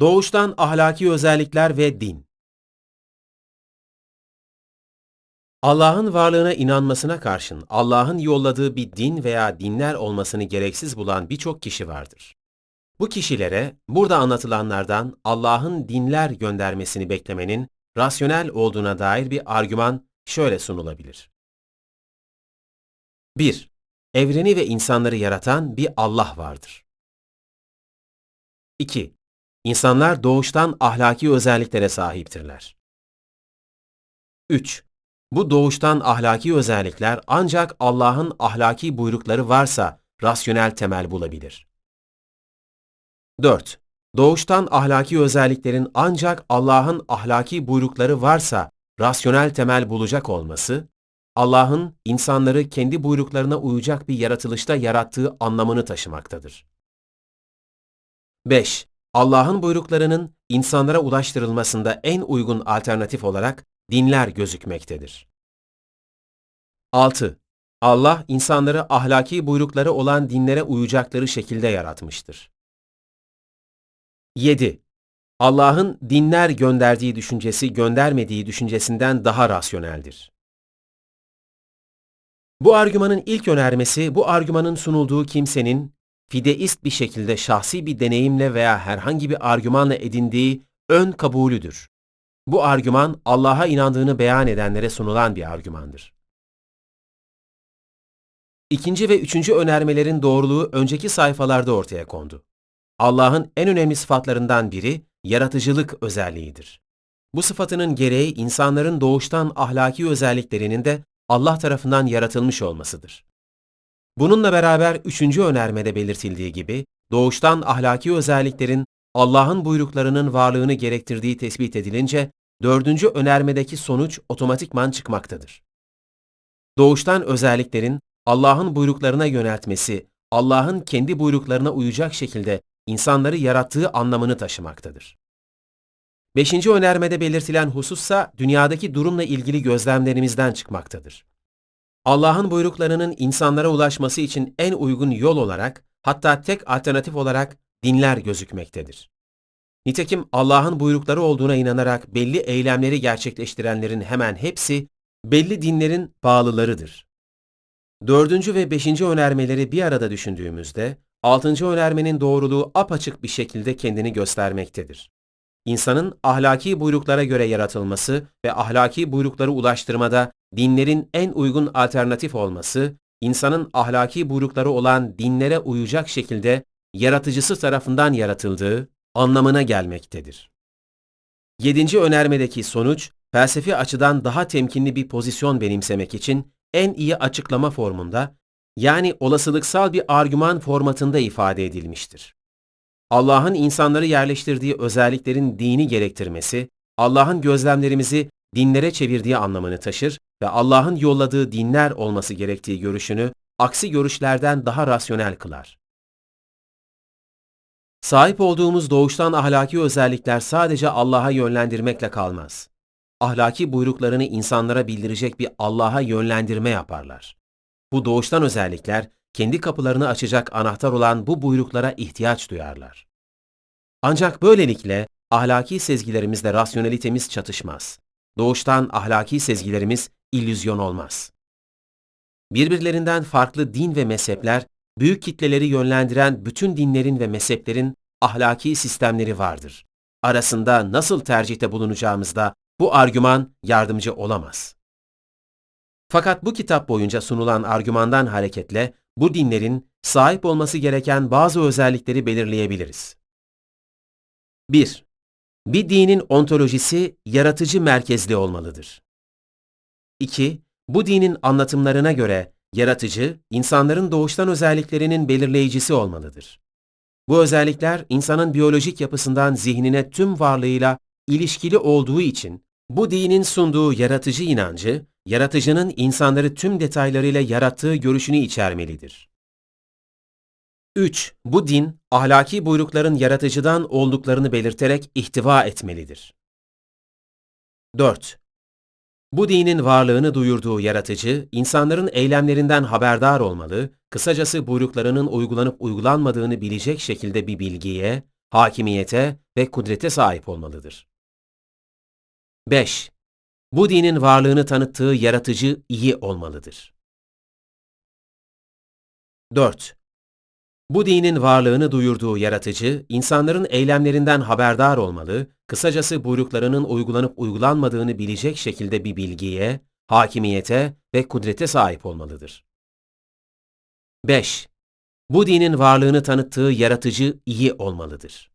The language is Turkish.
Doğuştan ahlaki özellikler ve din. Allah'ın varlığına inanmasına karşın Allah'ın yolladığı bir din veya dinler olmasını gereksiz bulan birçok kişi vardır. Bu kişilere burada anlatılanlardan Allah'ın dinler göndermesini beklemenin rasyonel olduğuna dair bir argüman şöyle sunulabilir. 1. Evreni ve insanları yaratan bir Allah vardır. 2. İnsanlar doğuştan ahlaki özelliklere sahiptirler. 3. Bu doğuştan ahlaki özellikler ancak Allah'ın ahlaki buyrukları varsa rasyonel temel bulabilir. 4. Doğuştan ahlaki özelliklerin ancak Allah'ın ahlaki buyrukları varsa rasyonel temel bulacak olması, Allah'ın insanları kendi buyruklarına uyacak bir yaratılışta yarattığı anlamını taşımaktadır. 5. Allah'ın buyruklarının insanlara ulaştırılmasında en uygun alternatif olarak dinler gözükmektedir. 6. Allah insanları ahlaki buyrukları olan dinlere uyacakları şekilde yaratmıştır. 7. Allah'ın dinler gönderdiği düşüncesi göndermediği düşüncesinden daha rasyoneldir. Bu argümanın ilk önermesi, bu argümanın sunulduğu kimsenin fideist bir şekilde şahsi bir deneyimle veya herhangi bir argümanla edindiği ön kabulüdür. Bu argüman Allah'a inandığını beyan edenlere sunulan bir argümandır. İkinci ve üçüncü önermelerin doğruluğu önceki sayfalarda ortaya kondu. Allah'ın en önemli sıfatlarından biri yaratıcılık özelliğidir. Bu sıfatının gereği insanların doğuştan ahlaki özelliklerinin de Allah tarafından yaratılmış olmasıdır. Bununla beraber üçüncü önermede belirtildiği gibi doğuştan ahlaki özelliklerin Allah'ın buyruklarının varlığını gerektirdiği tespit edilince dördüncü önermedeki sonuç otomatikman çıkmaktadır. Doğuştan özelliklerin Allah'ın buyruklarına yöneltmesi, Allah'ın kendi buyruklarına uyacak şekilde insanları yarattığı anlamını taşımaktadır. Beşinci önermede belirtilen husussa dünyadaki durumla ilgili gözlemlerimizden çıkmaktadır. Allah'ın buyruklarının insanlara ulaşması için en uygun yol olarak, hatta tek alternatif olarak dinler gözükmektedir. Nitekim Allah'ın buyrukları olduğuna inanarak belli eylemleri gerçekleştirenlerin hemen hepsi belli dinlerin bağlılarıdır. Dördüncü ve beşinci önermeleri bir arada düşündüğümüzde, altıncı önermenin doğruluğu apaçık bir şekilde kendini göstermektedir. İnsanın ahlaki buyruklara göre yaratılması ve ahlaki buyrukları ulaştırmada dinlerin en uygun alternatif olması, insanın ahlaki buyrukları olan dinlere uyacak şekilde yaratıcısı tarafından yaratıldığı anlamına gelmektedir. Yedinci önermedeki sonuç, felsefi açıdan daha temkinli bir pozisyon benimsemek için en iyi açıklama formunda, yani olasılıksal bir argüman formatında ifade edilmiştir. Allah'ın insanları yerleştirdiği özelliklerin dini gerektirmesi, Allah'ın gözlemlerimizi dinlere çevirdiği anlamını taşır ve Allah'ın yolladığı dinler olması gerektiği görüşünü aksi görüşlerden daha rasyonel kılar. Sahip olduğumuz doğuştan ahlaki özellikler sadece Allah'a yönlendirmekle kalmaz. Ahlaki buyruklarını insanlara bildirecek bir Allah'a yönlendirme yaparlar. Bu doğuştan özellikler kendi kapılarını açacak anahtar olan bu buyruklara ihtiyaç duyarlar. Ancak böylelikle ahlaki sezgilerimizle rasyonelitemiz çatışmaz. Doğuştan ahlaki sezgilerimiz illüzyon olmaz. Birbirlerinden farklı din ve mezhepler, büyük kitleleri yönlendiren bütün dinlerin ve mezheplerin ahlaki sistemleri vardır. Arasında nasıl tercihte bulunacağımızda bu argüman yardımcı olamaz. Fakat bu kitap boyunca sunulan argümandan hareketle bu dinlerin sahip olması gereken bazı özellikleri belirleyebiliriz. 1. Bir dinin ontolojisi yaratıcı merkezli olmalıdır. 2. Bu dinin anlatımlarına göre yaratıcı, insanların doğuştan özelliklerinin belirleyicisi olmalıdır. Bu özellikler insanın biyolojik yapısından zihnine tüm varlığıyla ilişkili olduğu için bu dinin sunduğu yaratıcı inancı, yaratıcının insanları tüm detaylarıyla yarattığı görüşünü içermelidir. 3. Bu din, ahlaki buyrukların yaratıcıdan olduklarını belirterek ihtiva etmelidir. 4. Bu dinin varlığını duyurduğu yaratıcı, insanların eylemlerinden haberdar olmalı, kısacası buyruklarının uygulanıp uygulanmadığını bilecek şekilde bir bilgiye, hakimiyete ve kudrete sahip olmalıdır. 5. Bu dinin varlığını tanıttığı yaratıcı iyi olmalıdır. 4. Bu dinin varlığını duyurduğu yaratıcı, insanların eylemlerinden haberdar olmalı, kısacası buyruklarının uygulanıp uygulanmadığını bilecek şekilde bir bilgiye, hakimiyete ve kudrete sahip olmalıdır. 5. Bu dinin varlığını tanıttığı yaratıcı iyi olmalıdır.